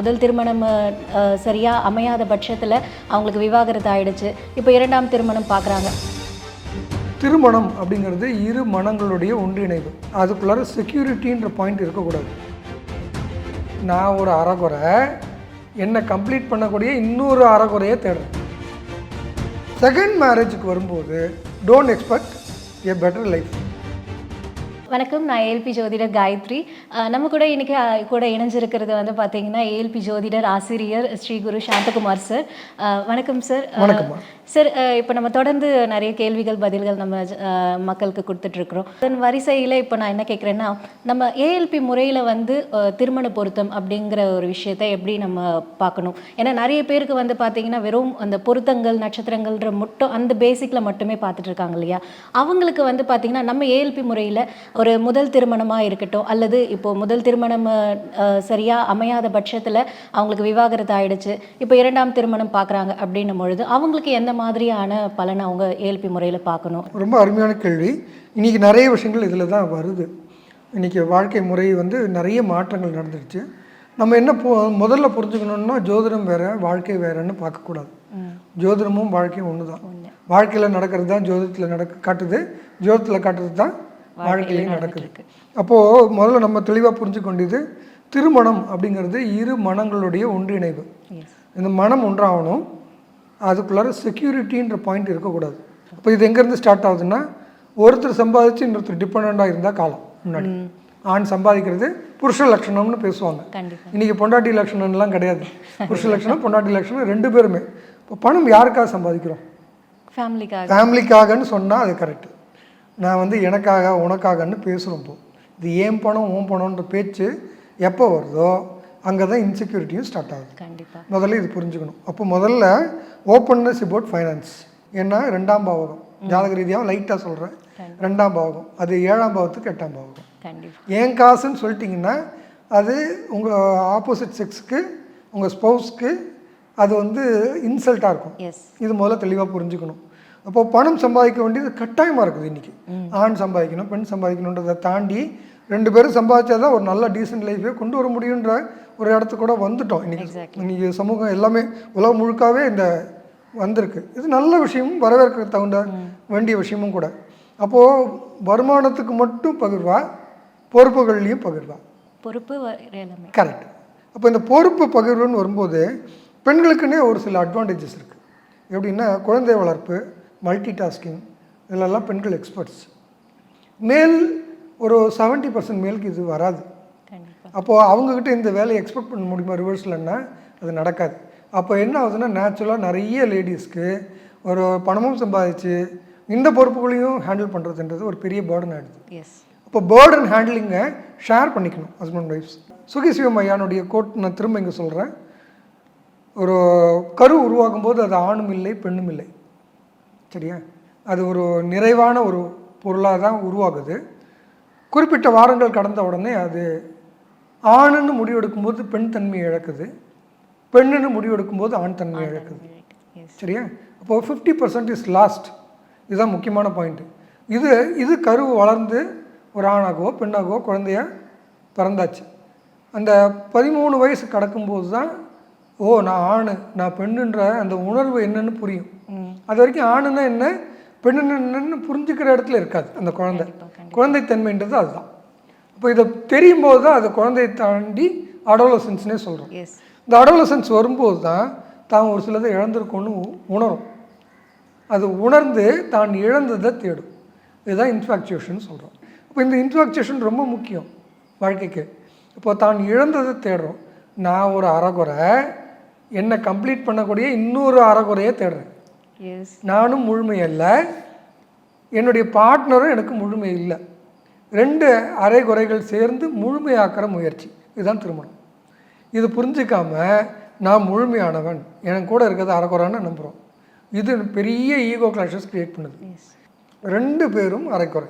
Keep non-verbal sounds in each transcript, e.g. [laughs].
முதல் திருமணம் சரியாக அமையாத பட்சத்தில் அவங்களுக்கு விவாகரத்து ஆயிடுச்சு. இப்போ இரண்டாம் திருமணம் பார்க்குறாங்க திருமணம் அப்படிங்கிறது இரு மனங்களுடைய ஒன்றிணைவு. அதுக்குள்ளார செக்யூரிட்டின்ற பாயிண்ட் இருக்கக்கூடாது. நான் ஒரு அறகுறை என்னை கம்ப்ளீட் பண்ணக்கூடிய இன்னொரு அறகுறையை தேடுறேன். செகண்ட் மேரேஜுக்கு வரும்போது don't expect a better life வணக்கம். நான் ஏஎல்பி ஜோதிடர் காயத்ரி. நம்ம கூட இன்னைக்கு கூட இணைஞ்சிருக்கிறது வந்து பார்த்தீங்கன்னா ஏஎல்பி ஜோதிடர் ஆசிரியர் ஸ்ரீ குரு சாந்தகுமார் சார் வணக்கம் சார். சார் இப்போ நம்ம தொடர்ந்து நிறைய கேள்விகள் பதில்கள் நம்ம மக்களுக்கு கொடுத்துட்ருக்குறோம். அதன் வரிசையில் இப்போ நான் என்ன கேட்குறேன்னா நம்ம ஏஎல்பி முறையில் வந்து திருமண பொருத்தம் அப்படிங்கிற ஒரு விஷயத்தை எப்படி நம்ம பார்க்கணும்? ஏன்னா நிறைய பேருக்கு வந்து பார்த்தீங்கன்னா வெறும் அந்த பொருத்தங்கள் நட்சத்திரங்கள்ன்ற மட்டும் அந்த பேசிக்கில் மட்டுமே பார்த்துட்டு இருக்காங்க இல்லையா? அவங்களுக்கு வந்து பார்த்தீங்கன்னா நம்ம ஏஎல்பி முறையில் ஒரு முதல் திருமணமாக இருக்கட்டும் அல்லது இப்போ முதல் திருமணம் சரியாக அமையாத பட்சத்தில் அவங்களுக்கு விவாகரத்து ஆயிடுச்சு இப்போ இரண்டாம் திருமணம் பார்க்குறாங்க அப்படின்னும் பொழுது அவங்களுக்கு எந்த மாதிரியான பலனை அவங்க ஏஎல்பி முறையில் பார்க்கணும் ரொம்ப அருமையான கேள்வி. இன்றைக்கி நிறைய விஷயங்கள் இதில் தான் வருது. இன்றைக்கி வாழ்க்கை முறை வந்து நிறைய மாற்றங்கள் நடந்துருச்சு. நம்ம என்ன போ முதல்ல புரிஞ்சுக்கணுன்னா ஜோதிடம் வேறு வாழ்க்கை வேறுன்னு பார்க்கக்கூடாது ஜோதிடமும் வாழ்க்கையும் ஒன்று தான் வாழ்க்கையில் நடக்கிறது தான் ஜோதிடத்தில் நடக்க காட்டுது. ஜோதிடத்தில் காட்டுறது தான் வாழ்க்கையிலையும் நடக்குது அப்போது முதல்ல நம்ம தெளிவாக புரிஞ்சு கொண்டது திருமணம் அப்படிங்கிறது இரு மனங்களுடைய ஒன்றிணைவு. இந்த மனம் ஒன்றாகணும் அதுக்குள்ளார செக்யூரிட்டின்ற பாயிண்ட் இருக்கக்கூடாது. அப்போ இது எங்கேருந்து ஸ்டார்ட் ஆகுதுன்னா ஒருத்தர் சம்பாதிச்சு இன்னொருத்தர் டிபெண்ட்டாக இருந்தால் காலம் முன்னாடி. ஆண் சம்பாதிக்கிறது புருஷ லட்சணம்னு பேசுவாங்க. இன்றைக்கி பொண்டாட்டி லட்சணம்லாம் கிடையாது. [laughs] புருஷ லட்சணம் பொண்டாட்டி லட்சணம் ரெண்டு பேருமே. இப்போ பணம் யாருக்காக சம்பாதிக்கிறோம்? ஃபேமிலிக்காக ஃபேமிலிக்காகன்னு சொன்னால் அது கரெக்டு நான் வந்து எனக்காக உனக்காகன்னு பேசுகிறோம் இப்போ இது ஏன் பணம் உன் பணம்ன்ற பேச்சு எப்போ வருதோ அங்கே தான் இன்செக்யூரிட்டியும் ஸ்டார்ட் ஆகுது. கண்டிப்பாக முதல்ல இது புரிஞ்சுக்கணும். அப்போ முதல்ல ஓப்பன்னஸ் about ஃபைனான்ஸ் ஏன்னா ரெண்டாம் பாவகம். ஜாதக ரீதியாக லைட்டாக சொல்கிறேன் ரெண்டாம் பாவகம். அது ஏழாம் பாவத்துக்கு எட்டாம் பாவகம். ஏன் காசுன்னு சொல்லிட்டீங்கன்னா அது உங்கள் ஆப்போசிட் செக்ஸுக்கு உங்கள் ஸ்பௌஸ்க்கு அது வந்து இன்சல்ட்டாக இருக்கும். இது முதல்ல தெளிவாக புரிஞ்சுக்கணும். அப்போ பணம் சம்பாதிக்க வேண்டியது கட்டாயமாக இருக்குது இன்றைக்கி ஆண் சம்பாதிக்கணும் பெண் சம்பாதிக்கணுன்றதை தாண்டி ரெண்டு பேரும் சம்பாதிச்சா தான் ஒரு நல்ல டீசென்ட் லைஃபே கொண்டு வர முடியுன்ற ஒரு இடத்துக்கு கூட வந்துட்டோம் இன்றைக்கி இன்றைக்கி சமூகம் எல்லாமே உலகம் முழுக்காவே இந்த வந்திருக்கு. இது நல்ல விஷயமும் வரவேற்க தகுந்த வேண்டிய விஷயமும் கூட. அப்போது வருமானத்துக்கு மட்டும் பகிர்வா பொறுப்புகள்லையும் பகிர்வா? பொறுப்பு கரெக்ட் அப்போ இந்த பொறுப்பு பகிர்வுன்னு வரும்போது பெண்களுக்குன்னே ஒரு சில அட்வான்டேஜஸ் இருக்குது எப்படின்னா குழந்தை வளர்ப்பு மல்டி டாஸ்கிங் இதிலெல்லாம் பெண்கள் எக்ஸ்பர்ட்ஸ் மேல் ஒரு 70% பர்சன்ட் மேலுக்கு இது வராது. அப்போது அவங்கக்கிட்ட இந்த வேலையை எக்ஸ்பெக்ட் பண்ண முடியுமா? ரிவர்ஸ்லன்னா அது நடக்காது. அப்போ என்ன ஆகுதுன்னா நேச்சுரலாக நிறைய லேடிஸ்க்கு ஒரு பணமும் சம்பாதிச்சு இந்த பொறுப்புகளையும் ஹேண்டில் பண்ணுறதுன்றது ஒரு பெரிய பேர்டன் ஆகிடுது இப்போ பேர்டன் ஹேண்ட்லிங்கை ஷேர் பண்ணிக்கணும் ஹஸ்பண்ட் ஒய்ஃப்ஸ் சுகி சிவம் ஐயானுடைய கோட் நான் திரும்ப இங்கே சொல்கிறேன் ஒரு கரு உருவாகும் போது அது ஆணும் இல்லை பெண்ணும் இல்லை. சரியா? அது ஒரு நிறைவான ஒரு பொருளாக தான் உருவாகுது. குறிப்பிட்ட வாரங்கள் கடந்த உடனே அது ஆணுன்னு முடிவெடுக்கும் போது பெண் தன்மையை இழக்குது. பெண்ணுன்னு முடிவெடுக்கும் போது ஆண் தன்மையை இழக்குது. சரியா? அப்போது ஃபிஃப்டி பர்சன்ட் இஸ் லாஸ்ட் இதுதான் முக்கியமான பாயிண்ட்டு இது இது கரு வளர்ந்து ஒரு ஆணாகவோ பெண்ணாகவோ குழந்தைய பிறந்தாச்சு. அந்த பதிமூணு வயசு கடக்கும்போது தான் ஓ நான் ஆணு நான் பெண்ணுன்ற அந்த உணர்வு என்னன்னு புரியும். அது வரைக்கும் ஆணுன்னா என்ன பெண்ணுன்னு என்னன்னு புரிஞ்சுக்கிற இடத்துல இருக்காது அந்த குழந்தை. குழந்தைத்தன்மைன்றது அதுதான். அப்போ இதை தெரியும் போது தான் அது குழந்தையை தாண்டி அடோலசன்ஸ்னே சொல்கிறோம் இந்த அடோலசன்ஸ் வரும்போது தான் தான் ஒரு சிலதை இழந்திருக்கோன்னு உணரும். அது உணர்ந்து தான் இழந்ததை தேடும். இதுதான் இன்ஃபாக்சுவேஷன் சொல்கிறோம் இப்போ இந்த இன்ஃபாக்சுவேஷன் ரொம்ப முக்கியம் வாழ்க்கைக்கு. இப்போ தான் இழந்ததை தேடுறோம். நான் ஒரு அறகுறை என்னை கம்ப்ளீட் பண்ணக்கூடிய இன்னொரு அறகுறையை தேடுறேன். நானும் முழுமை அல்ல என்னுடைய பார்ட்னரும் எனக்கு முழுமை இல்லை ரெண்டு அரைகுறைகள் சேர்ந்து முழுமையாக்குற முயற்சி. இதுதான் திருமணம். இது புரிஞ்சிக்காம நான் முழுமையானவன். எனக்கு கூட இருக்கிறது அரைக்குறைன்னு நம்புகிறோம் இது பெரிய ஈகோ கிளாஷஸ் கிரியேட் பண்ணுது. ரெண்டு பேரும் அரைக்குறை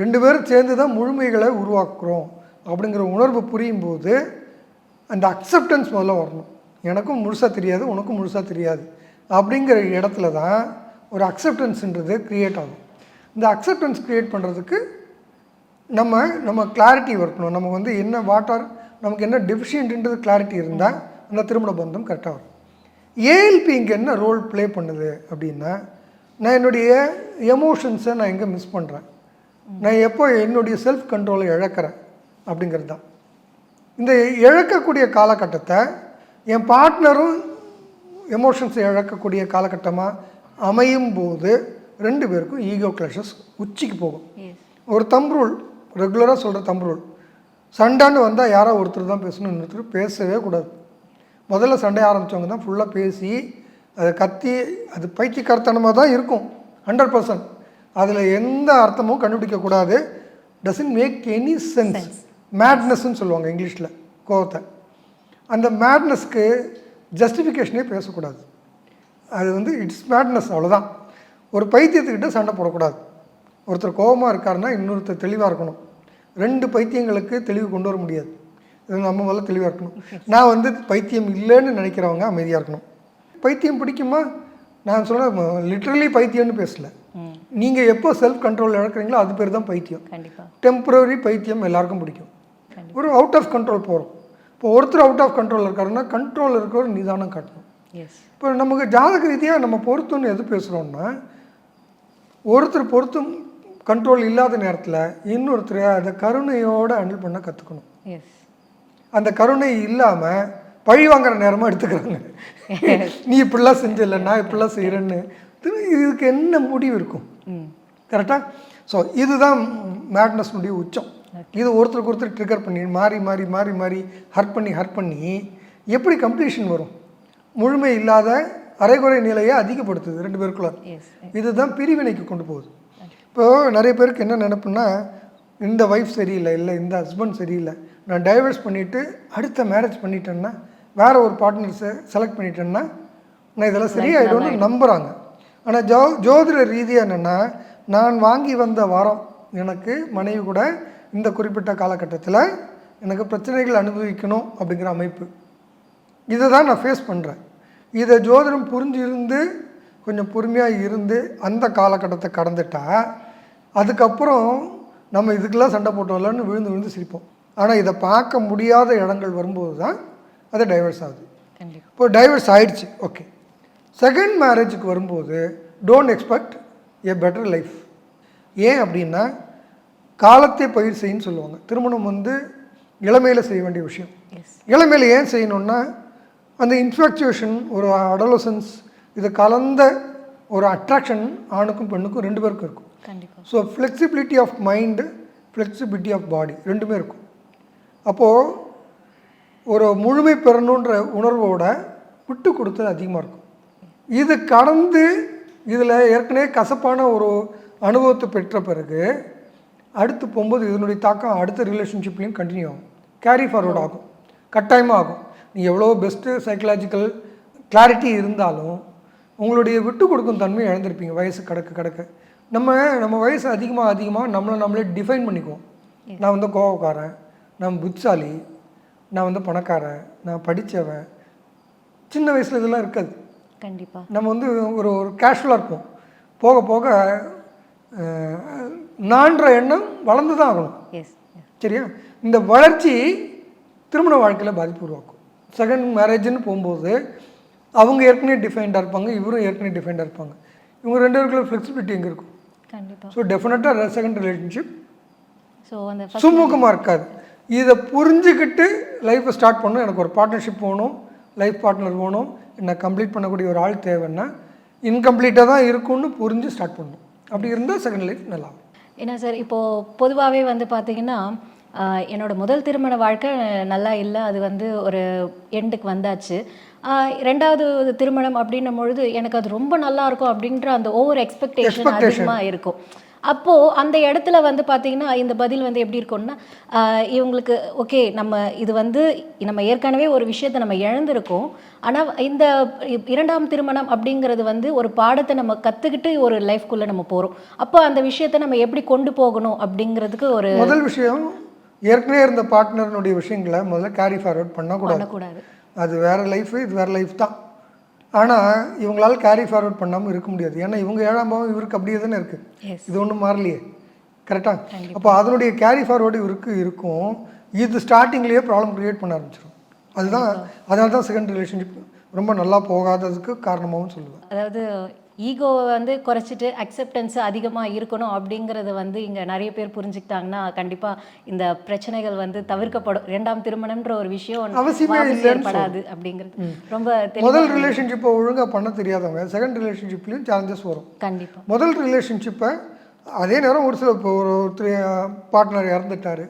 ரெண்டு பேரும் சேர்ந்து தான் முழுமைகளை உருவாக்குறோம். அப்படிங்கிற உணர்வு புரியும் போது அந்த அக்செப்டன்ஸ் முதல்ல வரணும். எனக்கும் முழுசாக தெரியாது உனக்கும் முழுசாக தெரியாது. அப்படிங்கிற இடத்துல தான் ஒரு அக்செப்டன்ஸுன்றது க்ரியேட் ஆகும். இந்த அக்செப்டன்ஸ் க்ரியேட் பண்ணுறதுக்கு நம்ம நம்ம கிளாரிட்டி இருக்கணும் நம்ம வந்து என்ன வாட் ஆர் நமக்கு என்ன டெஃபிஷியன்ட்ன்றது கிளாரிட்டி இருந்தால் அந்த திருமண பந்தம் கரெக்டாக வரும். ஏஎல்பி இங்கே என்ன ரோல் ப்ளே பண்ணுது அப்படின்னா நான் என்னுடைய எமோஷன்ஸை நான் எங்கே மிஸ் பண்ணுறேன் நான் எப்போ என்னுடைய செல்ஃப் கண்ட்ரோலை இழக்கிறேன்? அப்படிங்கிறது தான். இந்த இழக்கக்கூடிய காலகட்டத்தை என் பார்ட்னரும் எமோஷன்ஸை இழக்கக்கூடிய காலகட்டமாக அமையும் போது ரெண்டு பேருக்கும் ஈகோ கிளாஷஸ் உச்சிக்கு போகும். ஒரு தம் ரூல் ரெகுலராக சொல்கிற தம் ரூல் சண்டைன்னு வந்தால் யாரோ ஒருத்தர் தான் பேசணும் இன்னொருத்தர் பேசவே கூடாது. முதல்ல சண்டை ஆரம்பித்தவங்க தான் ஃபுல்லாக பேசி அதை கத்தி அது பைத்தியக்காரத்தனமாக தான் இருக்கும் ஹண்ட்ரட் பர்சன்ட் அதில் எந்த அர்த்தமும் கண்டுபிடிக்கக்கூடாது டசன்ட் மேக் எனி சென்ஸ் மேட்னஸ்ன்னு சொல்லுவாங்க இங்கிலீஷில் கோவத்தை. அந்த மேட்னஸ்க்கு ஜஸ்டிஃபிகேஷனே பேசக்கூடாது. அது வந்து இட்ஸ் மேட்னஸ் அவ்வளோதான் ஒரு பைத்தியத்துக்கிட்ட சண்டை போடக்கூடாது. ஒருத்தர் கோபமாக இருக்காருன்னா இன்னொருத்தர் தெளிவாக இருக்கணும். ரெண்டு பைத்தியங்களுக்கு தெளிவு கொண்டு வர முடியாது. இது நம்ம முதல்ல தெளிவாக இருக்கணும். நான் வந்து பைத்தியம் இல்லைன்னு நினைக்கிறவங்க அமைதியாக இருக்கணும். பைத்தியம் பிடிக்குமா? நான் சொல்ல லிட்ரலி பைத்தியம்னு பேசல. நீங்கள் எப்போ செல்ஃப் கண்ட்ரோல் இழக்கிறீங்களோ அது பேர் தான் பைத்தியம். டெம்பரரி பைத்தியம் எல்லாருக்கும் பிடிக்கும். ஒரு அவுட் ஆஃப் கண்ட்ரோல் போகிறோம் இப்போ ஒருத்தர் அவுட் ஆஃப் கண்ட்ரோல் இருக்காருன்னா கண்ட்ரோல் இருக்கிற நிதானம் காட்டணும். இப்போ நமக்கு ஜாதக ரீதியாக நம்ம பொருத்தம்னு எது பேசுகிறோம்னா ஒருத்தர் பொருத்தம் கண்ட்ரோல் இல்லாத நேரத்தில் இன்னொருத்தர் அதை கருணையோடு ஹேண்டில் பண்ண கற்றுக்கணும் அந்த கருணை இல்லாமல் பழி வாங்குற நேரமாக எடுத்துக்கிறாங்க. நீ இப்படிலாம் செஞ்சில்ல நான் இப்படிலாம் செய்கிறேன்னு இதுக்கு என்ன முடிவு இருக்கும்? கரெக்டாக ஸோ இதுதான் மேட்னஸ்னுடைய உச்சம். இது ஒருத்தருக்கு ஒருத்தர் ட்ரிகர் பண்ணி மாறி மாறி மாறி மாறி ஹர்ட் பண்ணி ஹர்ட் பண்ணி எப்படி கம்ப்ளீஷன் வரும்? முழுமை இல்லாத அரைகுறை நிலையை அதிகப்படுத்துது ரெண்டு பேருக்குள்ள. இதுதான் பிரிவினைக்கு கொண்டு போகுது. இப்போது நிறைய பேருக்கு என்ன நினைப்புன்னா இந்த ஒய்ஃப் சரியில்லை இல்லை இந்த ஹஸ்பண்ட் சரியில்லை நான் டைவர்ஸ் பண்ணிவிட்டு அடுத்த மேரேஜ் பண்ணிட்டேன்னா வேற ஒரு பார்ட்னர்ஸை செலக்ட் பண்ணிட்டேன்னா நான் இதெல்லாம் சரியாயிடும்னு நம்புகிறாங்க ஆனால் ஜோ ஜோதிட ரீதியாக என்னென்னா நான் வாங்கி வந்த வாரம் எனக்கு மனைவி கூட இந்த குறிப்பிட்ட காலகட்டத்தில் எனக்கு பிரச்சனைகள் அனுபவிக்கணும் அப்படிங்கிற அமைப்பு. இதை தான் நான் ஃபேஸ் பண்ணுறேன் இதை ஜோதிடம் புரிஞ்சு இருந்து கொஞ்சம் பொறுமையாக இருந்து அந்த காலகட்டத்தை கடந்துட்டா அதுக்கப்புறம் நம்ம இதுக்கெல்லாம் சண்டை போட்டோம்லன்னு விழுந்து விழுந்து சிரிப்போம். ஆனால் இதை பார்க்க முடியாத இடங்கள் வரும்போது தான் அது டைவர்ஸ் ஆகுது. இப்போ டைவர்ஸ் ஆயிடுச்சு. ஓகே செகண்ட் மேரேஜுக்கு வரும்போது don't expect a better life ஏன் அப்படின்னா காலத்தை பயிர் செய்யுன்னு சொல்லுவாங்க. திருமணம் வந்து இளமையில் செய்ய வேண்டிய விஷயம். இளமையில் ஏன் செய்யணும்னா அந்த இன்ஃபேக்சுவேஷன் ஒரு அடலசன்ஸ் இது கலந்த ஒரு அட்ராக்ஷன் ஆணுக்கும் பெண்ணுக்கும் ரெண்டு பேருக்கும் இருக்கும். So flexibility of mind flexibility of body ரெண்டுமே இருக்கும். அப்போது ஒரு முழுமை பெறணுன்ற உணர்வோட விட்டு கொடுத்தது அதிகமாக இருக்கும். இது கடந்து இதில் ஏற்கனவே கசப்பான ஒரு அனுபவத்தை பெற்ற பிறகு அடுத்து போகும்போது இதனுடைய தாக்கம் அடுத்த ரிலேஷன்ஷிப்லேயும் கண்டினியூ ஆகும். கேரி ஃபார்வர்ட் ஆகும். கட்டாயமாக ஆகும். நீ எவ்வளோ பெஸ்ட்டு சைக்கலாஜிக்கல் கிளாரிட்டி இருந்தாலும் உங்களுடைய விட்டு கொடுக்கும் தன்மை இழந்திருப்பீங்க. வயசு கடக்க கடக்க. நம்ம நம்ம வயசு அதிகமாக அதிகமாக நம்மளை நம்மளே டிஃபைன் பண்ணிக்குவோம். நான் வந்து கோவக்காரன். நான் புத்திசாலி. நான் வந்து பணக்காரன். நான் படித்தவன் சின்ன வயசில் இதெல்லாம் இருக்காது. கண்டிப்பாக நம்ம வந்து ஒரு ஒரு கேஷுவலாக இருப்போம். போக போக நான்ற எண்ணம் வளர்ந்து தான் ஆகணும் சரியா? இந்த வளர்ச்சி திருமண வாழ்க்கையில் பாதிப்பு உருவாக்கும். செகண்ட் மேரேஜ்னு போகும்போது அவங்க ஏற்கனவே டிஃபைன்டாக இருப்பாங்க இவரும் ஏற்கனவே டிஃபைன்டாக இருப்பாங்க. இவங்க ரெண்டு பேருக்குள்ள ஃப்ளெக்சிபிலிட்டி எங்கே இருக்கும்? கண்டிப்பாக ஸோ டெஃபினட்டாக செகண்ட் ரிலேஷன்ஷிப் சுமூகமாக இருக்காது. இதை புரிஞ்சுக்கிட்டு லைஃப்பை ஸ்டார்ட் பண்ணணும். எனக்கு ஒரு பார்ட்னர்ஷிப் போகணும் லைஃப் பார்ட்னர் வேணும் என்னை கம்ப்ளீட் பண்ணக்கூடிய ஒரு ஆள் தேவைன்னா இன்கம்ப்ளீட்டாக தான் இருக்கும்னு புரிஞ்சு ஸ்டார்ட் பண்ணணும். அப்படி இருந்தால் செகண்ட் லைஃப் நல்லா. ஏன்னா சார் இப்போது பொதுவாகவே வந்து பார்த்தீங்கன்னா என்னோட முதல் திருமண வாழ்க்கை நல்லா இல்லை அது வந்து ஒரு எண்டுக்கு வந்தாச்சு. ரெண்டாவது திருமணம் அப்படின்னும் பொழுது எனக்கு அது ரொம்ப நல்லா இருக்கும் அப்படின்ற அந்த ஓவர் எக்ஸ்பெக்டேஷன் அதிகமாக இருக்கும். அப்போது அந்த இடத்துல வந்து பார்த்தீங்கன்னா இந்த பதில் வந்து எப்படி இருக்கும்னா இவங்களுக்கு ஓகே நம்ம இது வந்து நம்ம ஏற்கனவே ஒரு விஷயத்தை நம்ம இழந்திருக்கோம். ஆனால் இந்த இரண்டாம் திருமணம் அப்படிங்கிறது வந்து ஒரு பாடத்தை நம்ம கற்றுக்கிட்டு ஒரு லைஃப்குள்ளே நம்ம போகிறோம் அப்போ அந்த விஷயத்தை நம்ம எப்படி கொண்டு போகணும் அப்படிங்கிறதுக்கு ஒரு முதல் விஷயம் ஏற்கனவே இருந்த பார்ட்னர்னுடைய விஷயங்களை முதல்ல கேரி ஃபார்வர்ட் பண்ணக்கூடாது. அது வேறு லைஃபு இது வேறு லைஃப் தான். ஆனால் இவங்களால கேரி ஃபார்வர்ட் பண்ணாமல் இருக்க முடியாது. ஏன்னா இவங்க ஏழாம் பாவம் இவருக்கு அப்படியே தானே இருக்குது இது ஒன்றும் மாறலையே. கரெக்டாக அப்போ அதனுடைய கேரி ஃபார்வர்டு இவருக்கு இருக்கும். இது ஸ்டார்டிங்லேயே ப்ராப்ளம் க்ரியேட் பண்ண ஆரம்பிச்சிடும் அதுதான் அதனால தான் செகண்ட் ரிலேஷன்ஷிப் ரொம்ப நல்லா போகாததுக்கு காரணமாகவும் சொல்லுவேன். அதாவது ஈகோவை வந்து குறைச்சிட்டு அக்செப்டன்ஸ் அதிகமாக இருக்கணும் அப்படிங்கிறத வந்து இங்கே நிறைய பேர் புரிஞ்சுக்கிட்டாங்கன்னா கண்டிப்பாக இந்த பிரச்சனைகள் வந்து தவிர்க்கப்படும். ரெண்டாம் திருமணம்ன்ற ஒரு விஷயம் அவசியமே ஏற்படாது அப்படிங்கிறது. ரொம்ப முதல் ரிலேஷன்ஷிப்பை ஒழுங்காக பண்ண தெரியாதவங்க செகண்ட் ரிலேஷன்ஷிப்லேயும் சேலஞ்சஸ் வரும். கண்டிப்பா. முதல் ரிலேஷன்ஷிப்பை அதே நேரம் ஒரு சில இப்போ ஒரு ஒருத்தர் பார்ட்னர் இறந்துட்டார்.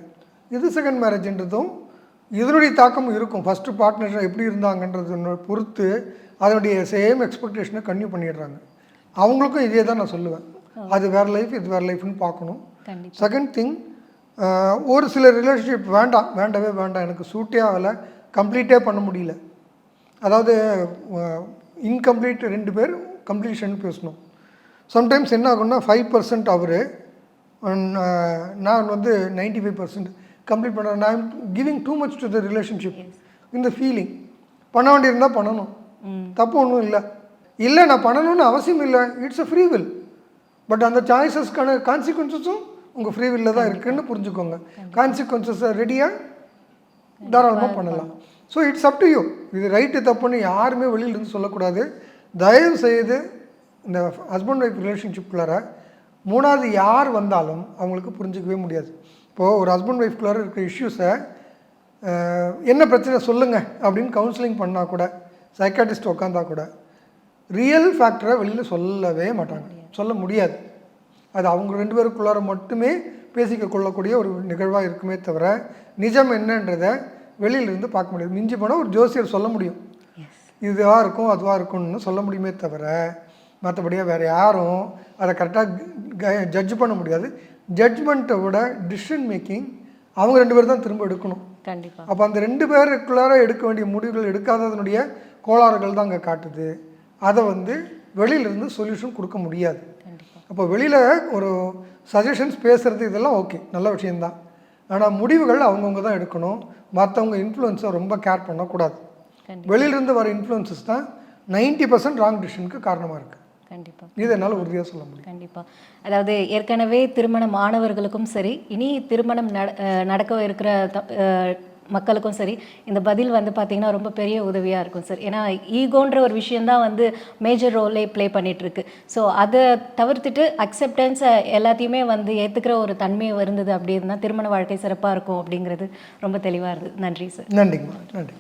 இது செகண்ட் மேரேஜ்ன்றதும் இதனுடைய தாக்கம் இருக்கும். ஃபஸ்ட்டு பார்ட்னர் எப்படி இருந்தாங்கன்றத பொறுத்து அதனுடைய சேம் எக்ஸ்பெக்டேஷனை கன்யூ பண்ணிடுறாங்க. அவங்களுக்கும் இதே தான் நான் சொல்லுவேன். அது வேறு லைஃப் இது வேறு லைஃப்னு பார்க்கணும். செகண்ட் திங் ஒரு சில ரிலேஷன்ஷிப் வேண்டாம் வேண்டவே வேண்டாம். எனக்கு சூட்டே ஆகலை கம்ப்ளீட்டே பண்ண முடியல. அதாவது இன்கம்ப்ளீட் ரெண்டு பேர் கம்ப்ளீஷன் பேசணும். சம்டைம்ஸ் என்ன ஆகும்னா ஃபைவ் பர்சன்ட் அவர் நான் வந்து நைன்டி ஃபைவ் பர்சன்ட் கம்ப்ளீட் பண்ணுறேன் நான் giving too much to the relationship இந்த ஃபீலிங் பண்ண வேண்டியிருந்தால் பண்ணணும். தப்பு ஒன்றும் இல்லை. இல்லை நான் பண்ணணும்னு அவசியம் இல்லை. It's a free will but அந்த சாய்ஸஸ்க்கான கான்சிக்வன்சஸும் உங்கள் ஃப்ரீ வில்ல தான் இருக்குன்னு புரிஞ்சுக்கோங்க. கான்சிக்வன்சஸை ரெடியாக தாராளமாக பண்ணலாம். So it's up to you இது ரைட்டு தப்புன்னு யாருமே வெளியிலேருந்து சொல்லக்கூடாது. தயவு செய்து இந்த ஹஸ்பண்ட் ஒய்ஃப் ரிலேஷன்ஷிப்குள்ளார மூணாவது யார் வந்தாலும் அவங்களுக்கு புரிஞ்சிக்கவே முடியாது. இப்போது ஒரு ஹஸ்பண்ட் ஒய்ஃப்குள்ளார இருக்கிற இஷ்யூஸை என்ன பிரச்சனை சொல்லுங்கள் அப்படின்னு கவுன்சிலிங் பண்ணால் கூட சைக்காட்டிஸ்ட் உட்காந்தா கூட ரியல் ஃபேக்டரை வெளியில் சொல்லவே மாட்டாங்க. சொல்ல முடியாது. அது அவங்க ரெண்டு பேருக்குள்ளார மட்டுமே பேசிக்க கொள்ளக்கூடிய ஒரு நிகழ்வாக இருக்குமே தவிர நிஜம் என்னன்றதை வெளியிலேருந்து பார்க்க முடியாது. மிஞ்சி போனால் ஒரு ஜோசியர் சொல்ல முடியும். இதுவாக இருக்கும் அதுவாக இருக்கும்னு சொல்ல முடியுமே தவிர மற்றபடியாக வேறு யாரும் அதை கரெக்டாக ஜட்ஜ் பண்ண முடியாது. ஜட்ஜ்மெண்ட்டை விட டிசிஷன் மேக்கிங் அவங்க ரெண்டு பேர் தான் திரும்ப எடுக்கணும். கண்டிப்பா. அப்போ அந்த ரெண்டு பேருக்குள்ளார எடுக்க வேண்டிய முடிவுகள் எடுக்காததனுடைய கோளாறுகள் தான் அங்கே காட்டுது. அதை வந்து வெளியிலேருந்து சொல்யூஷன் கொடுக்க முடியாது. அப்போ வெளியில் ஒரு சஜஷன்ஸ் பேசுகிறது இதெல்லாம் ஓகே நல்ல விஷயந்தான் ஆனால் முடிவுகள் அவங்கவுங்க தான் எடுக்கணும். மற்றவங்க இன்ஃப்ளூயன்ஸை ரொம்ப கேர் பண்ணக்கூடாது. வெளியிலேருந்து வர இன்ஃப்ளூயன்சஸ் தான் நைன்ட்டி பர்சன்ட் ராங் டிசிஷனுக்கு காரணமாக இருக்குது கண்டிப்பா. இது என்னால் உறுதியாக சொல்ல முடியும். கண்டிப்பா. அதாவது ஏற்கனவே திருமணம் ஆனவர்களுக்கும் சரி இனி திருமணம் நட நடக்க இருக்கிற மக்களுக்கும் சரி இந்த பதில் வந்து பார்த்தீங்கன்னா ரொம்ப பெரிய உதவியாக இருக்கும் சார். ஏன்னா ஈகோன்ற ஒரு விஷயந்தான் வந்து மேஜர் ரோலே ப்ளே பண்ணிகிட்ருக்கு ஸோ அதை தவிர்த்துட்டு அக்செப்டன்ஸை எல்லாத்தையுமே வந்து ஏற்றுக்கிற ஒரு தன்மை இருந்தது அப்படின்னா திருமண வாழ்க்கை சிறப்பாக இருக்கும் அப்படிங்கிறது ரொம்ப தெளிவாக இருந்தது. நன்றி சார். நன்றிங்கம்மா நன்றி.